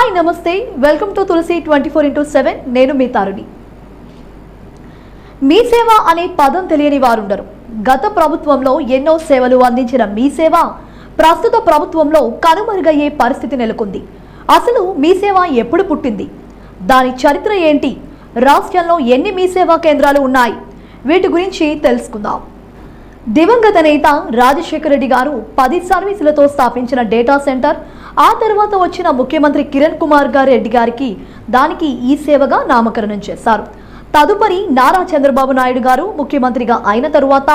Hi నమస్తే. Welcome to Tulasi twenty four into seven. నేను మీ తారుణి. మీ సేవ అనే పదం తెలియని వారుండరు. గత ప్రభుత్వంలో ఎన్నో సేవలు అందించిన మీ సేవ ప్రస్తుత ప్రభుత్వంలో కనుమరుగయ్యే పరిస్థితి నెలకొంది. అసలు మీ సేవ ఎప్పుడు పుట్టింది? దాని చరిత్ర ఏంటి? రాష్ట్రంలో ఎన్ని మీ సేవా కేంద్రాలు ఉన్నాయి? వీటి గురించి తెలుసుకుందాం. దివంగత నేత రాజశేఖర రెడ్డి గారు పది సర్వీసులతో స్థాపించిన డేటా సెంటర్ ఆ తర్వాత వచ్చిన ముఖ్యమంత్రి కిరణ్ కుమార్ గారు రెడ్డి గారికి దానికి ఈ సేవగా నామకరణం చేశారు. తదుపరి నారా చంద్రబాబు నాయుడు గారు ముఖ్యమంత్రిగా అయిన తరువాత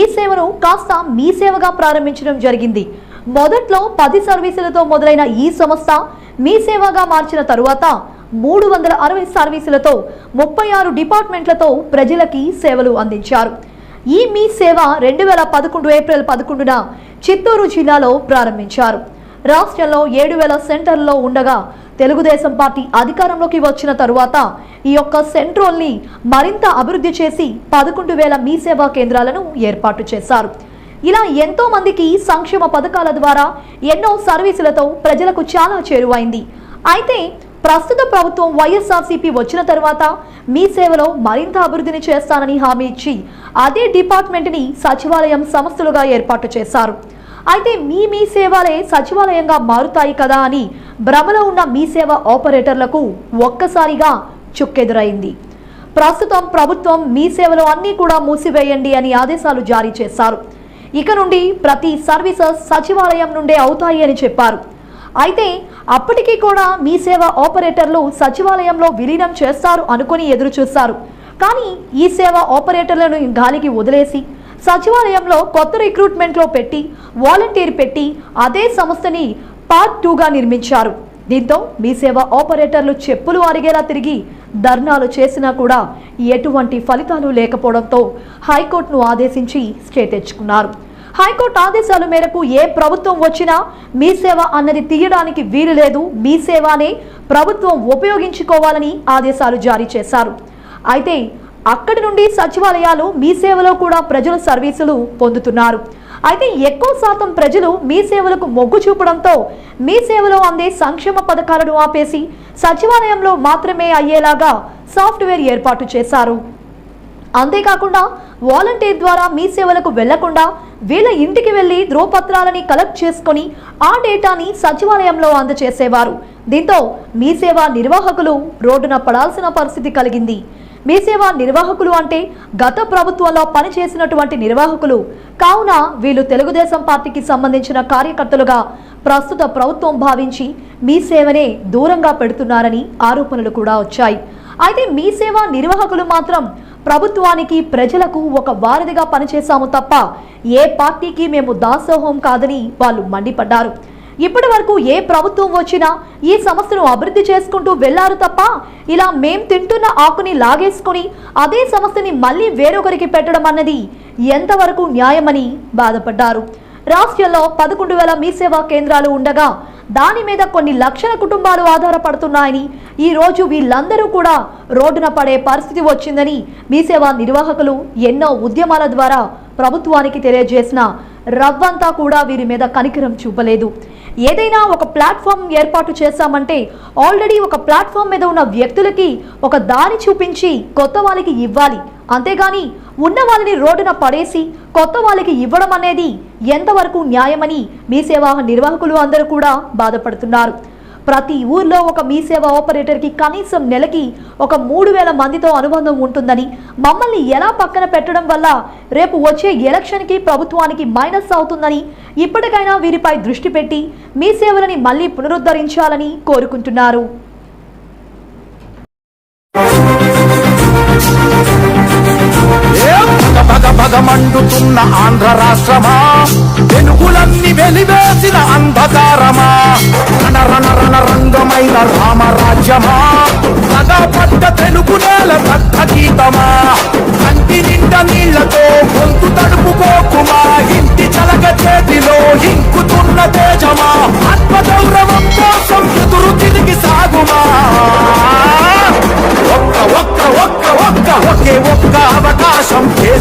ఈ సేవను కాస్త మీ సేవగా ప్రారంభించడం జరిగింది. మొదట్లో పది సర్వీసులతో మొదలైన ఈ సంస్థ మీ సేవగా మార్చిన తరువాత మూడు వందల అరవై సర్వీసులతో ముప్పై ఆరు డిపార్ట్మెంట్లతో ప్రజలకి సేవలు అందించారు. ఈ మీ సేవ రెండు వేల పదకొండు ఏప్రిల్ పదకొండున చిత్తూరు జిల్లాలో ప్రారంభించారు. రాష్ట్రంలో ఏడు వేల సెంటర్లలో ఉండగా తెలుగుదేశం పార్టీ అధికారంలోకి వచ్చిన తరువాత ఈ యొక్క సెంట్రోల్ని మరింత అభివృద్ధి చేసి పదకొండు వేల మీ సేవా కేంద్రాలను ఏర్పాటు చేశారు. ఇలా ఎంతో మందికి సంక్షేమ పథకాల ద్వారా ఎన్నో సర్వీసులతో ప్రజలకు చాలా చేరువైంది. అయితే ప్రస్తుత ప్రభుత్వం వైఎస్ఆర్సీపీ వచ్చిన తర్వాత మీ సేవలో మరింత అభివృద్ధిని చేస్తానని హామీ ఇచ్చి అదే డిపార్ట్మెంట్ని సచివాలయం సంస్థలుగా ఏర్పాటు చేశారు. అయితే మీ మీ సేవలే సచివాలయంగా మారుతాయి కదా అని భ్రమలో ఉన్న మీ సేవ ఆపరేటర్లకు ఒక్కసారిగా చుక్కెదురైంది. ప్రస్తుతం ప్రభుత్వం మీ సేవలు అన్నీ కూడా మూసివేయండి అని ఆదేశాలు జారీ చేశారు. ఇక నుండి ప్రతి సర్వీసెస్ సచివాలయం నుండే అవుతాయి అని చెప్పారు. అయితే అప్పటికీ కూడా మీ సేవ ఆపరేటర్లు సచివాలయంలో విలీనం చేస్తారు అనుకుని ఎదురు చూస్తారు కానీ ఈ సేవ ఆపరేటర్లను గాలికి వదిలేసి సచివాలయంలో కొత్త రిక్రూట్మెంట్లో పెట్టి వాలంటీర్ పెట్టి అదే సంస్థని పార్ట్ టూగా నిర్మించారు. దీంతో మీ సేవ ఆపరేటర్లు చెప్పులు అరిగేలా తిరిగి ధర్నాలు చేసినా కూడా ఎటువంటి ఫలితాలు లేకపోవడంతో హైకోర్టును ఆదేశించి స్టే తెచ్చుకున్నారు. హైకోర్టు ఆదేశాల మేరకు ఏ ప్రభుత్వం వచ్చినా మీ సేవ అన్నది తీయడానికి వీలు లేదు మీ సేవనే ప్రభుత్వం ఉపయోగించుకోవాలని ఆదేశాలు జారీ చేశారు. అయితే అక్కడి నుండి సచివాలయాలు మీ సేవలో కూడా ప్రజల సర్వీసులు పొందుతున్నారు. అయితే ఎక్కువ శాతం ప్రజలు మీ సేవలకు మొగ్గు చూపడంతో మీ సేవలో అందే సంక్షేమ పథకాలను ఆపేసి సచివాలయంలో మాత్రమే అయ్యేలాగా సాఫ్ట్వేర్ ఏర్పాటు చేశారు. అంతేకాకుండా వాలంటీర్ ద్వారా మీ సేవలకు వెళ్ళకుండా వీళ్ళ ఇంటికి వెళ్ళి ధ్రువపత్రాలని కలెక్ట్ చేసుకొని ఆ డేటాని సచివాలయంలో అందజేసేవారు దీంతో మీ సేవా నిర్వాహకులు రోడ్డున పడాల్సిన పరిస్థితి కలిగింది. మీ సేవ నిర్వాహకులు అంటే గత ప్రభుత్వంలో పనిచేసినటువంటి నిర్వాహకులు. కావున వీళ్ళు తెలుగుదేశం పార్టీకి సంబంధించిన కార్యకర్తలుగా ప్రస్తుత ప్రభుత్వం భావించి మీ సేవనే దూరంగా పెడుతున్నారని ఆరోపణలు కూడా వచ్చాయి. అయితే మీ సేవ నిర్వాహకులు మాత్రం ప్రభుత్వానికి ప్రజలకు ఒక వారధిగా పనిచేశాము తప్ప ఏ పార్టీకి మేము దాసోహం కాదని వాళ్ళు మండిపడ్డారు. ఇప్పటి వరకు ఏ ప్రభుత్వం వచ్చినా ఈ సంస్థను అభివృద్ధి చేసుకుంటూ వెళ్ళారు తప్ప ఇలా మేం తింటున్న ఆకుని లాగేసుకొని అదే సంస్థని మళ్ళీ వేరొకరికి పెట్టడం అన్నది ఎంతవరకు న్యాయమని బాధపడ్డారు. రాష్ట్రంలో పదకొండు వేల మీ సేవా కేంద్రాలు ఉండగా దాని మీద కొన్ని లక్షల కుటుంబాలు ఆధారపడుతున్నాయని ఈ రోజు వీళ్ళందరూ కూడా రోడ్డున పడే పరిస్థితి వచ్చిందని మీ సేవా నిర్వాహకులు ఎన్నో ఉద్యమాల ద్వారా ప్రభుత్వానికి తెలియజేసిన రవ్వంతా కూడా వీరి మీద కనికరం చూపలేదు. ఏదైనా ఒక ప్లాట్ఫామ్ ఏర్పాటు చేశామంటే ఆల్రెడీ ఒక ప్లాట్ఫామ్ మీద ఉన్న వ్యక్తులకి ఒక దారి చూపించి కొత్త వాళ్ళకి ఇవ్వాలి. అంతేగాని ఉన్న వాళ్ళని రోడ్డున పడేసి కొత్త వాళ్ళకి ఇవ్వడం అనేది ఎంతవరకు న్యాయమని మీ సేవా నిర్వాహకులు అందరూ కూడా బాధపడుతున్నారు. ప్రతి ఊర్లో ఒక మీ సేవ ఆపరేటర్కి కనీసం నెలకి ఒక మూడు వేల మందితో అనుబంధం ఉంటుందని మమ్మల్ని ఎలా పక్కన పెట్టడం వల్ల రేపు వచ్చే ఎలక్షన్కి ప్రభుత్వానికి మైనస్ అవుతుందని ఇప్పటికైనా వీరిపై దృష్టి పెట్టి మీ సేవలని మళ్ళీ పునరుద్ధరించాలని కోరుకుంటున్నారు. పగ ఆంధ్ర రాష్ట్రమా? వెలుగులన్నీ వెలివేసిన అంధకారమా? రణ రణ రంగమైన రామరాజ్యమా? పగ పడ్డ తెలుగు నేల రక్త గీతమా? కంటి నిండా నీళ్ళతో గొంతు తడుపుకోకుమా? ఇంటి చలక చేతిలో ఇంకుతున్న తేజమా? ఆత్మగౌరవం కోసం ఎదురు తిరిగి సాగుమా?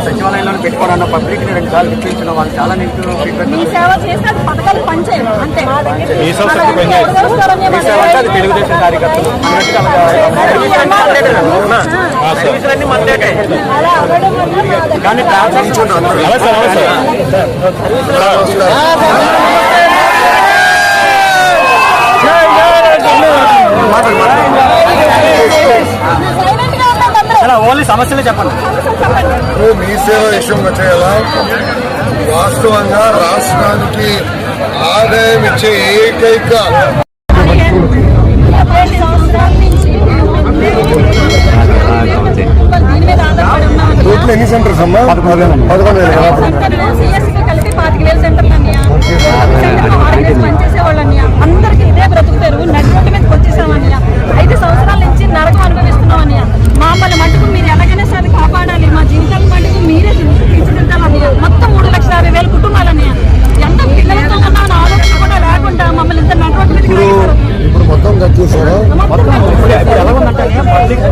సచివాలయంలో పెట్టుకోవడం పబ్లిక్ రెండు సార్లు వాళ్ళు చాలా నీకు ఫీడ్బ్యాక్ మీ సేవ చేస్తే సమస్యలే చెప్పండి. మీ సేవ విషయం వచ్చేలా వాస్తవంగా రాష్ట్రానికి ఆదాయం ఇచ్చే ఏకైక ఎన్ని సెంటర్స్ అమ్మా? పదకొండు వేలు. మొత్తం కట్టేశారు ఇప్పుడు ఎలా ఉందంటే పబ్లిక్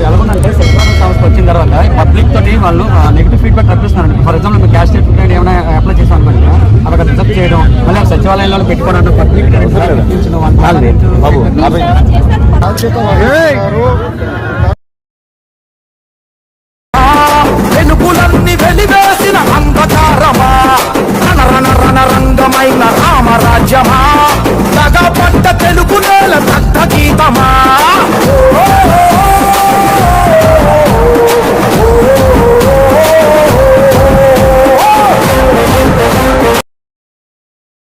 ఎలా ఉందంటే సచివాలయ సంస్థ వచ్చిన తర్వాత పబ్లిక్ తోటి వాళ్ళు నెగిటివ్ ఫీడ్బ్యాక్ రప్పిస్తున్నారు ఫర్ ఎగ్జాంపుల్ మీకు క్యాష్ సర్టిఫికేట్ ఏమైనా అప్లై చేసాం అనుకోండి అక్కడ రిజర్వ్ చేయడం మళ్ళీ సచివాలయంలో పెట్టుకోవడం పబ్లిక్ వెనుపులన్నీ వెలివేసిన అంధకారమా రణరణ రణరంగమైన రామరాజ్యమా